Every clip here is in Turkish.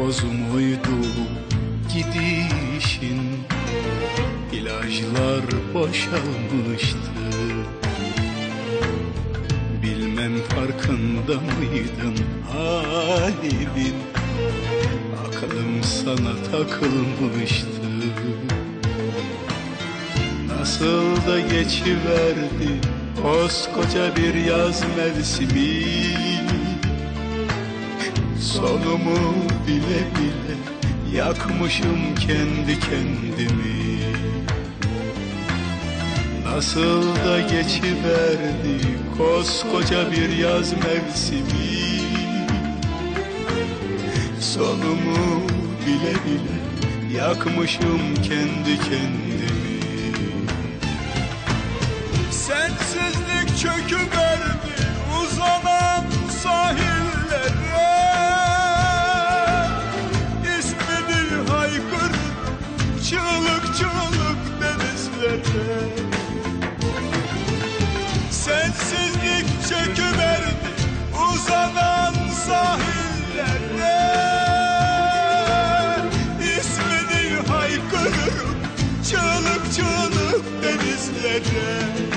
muydu gidişin. İlaçlar boşalmıştı. Bilmem farkında mıydın halimin Aklım sana takılmıştı. Nasıl da geçiverdi koskoca bir yaz mevsimi Sonumu bile bile yakmışım kendi kendimi. Nasıl da geçiverdi koskoca bir yaz mevsimi. Sonumu bile bile yakmışım kendi kendimi. Sensizlik denizlere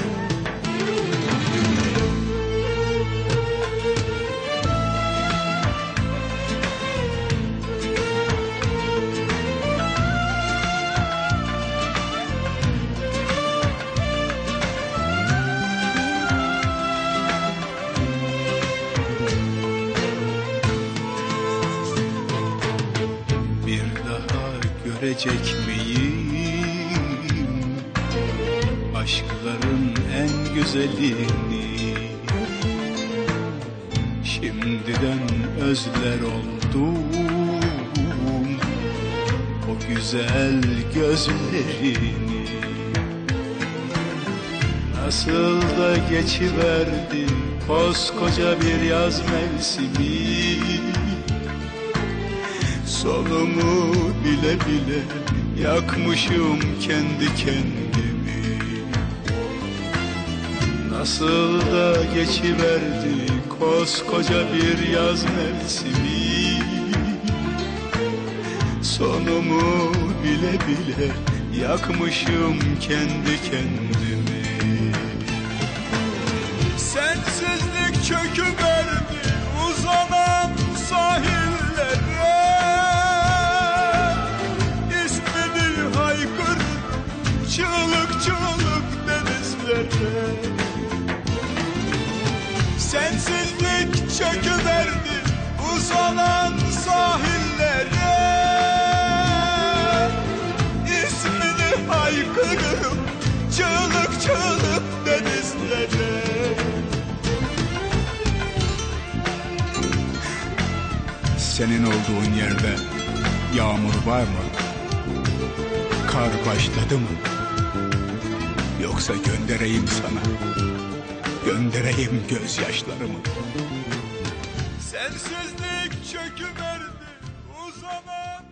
bir daha aşkların en güzelini. Şimdiden özler oldum o güzel gözlerini. Nasıl da geçiverdi koskoca bir yaz mevsimi. Sonumu bile bile yakmışım kendi kendimi Nasıl da geçiverdi koskoca bir yaz mevsimi. Sonumu bile bile yakmışım kendi kendimi Sensizlik çöküverdi uzanan sahillere İsmini haykırırım çığlık çığlık denizlere Senin olduğun yerde yağmur var mı? Kar başladı mı? Yoksa göndereyim sana, Göndereyim gözyaşlarımı. Sensizlik çöküverdi uzanan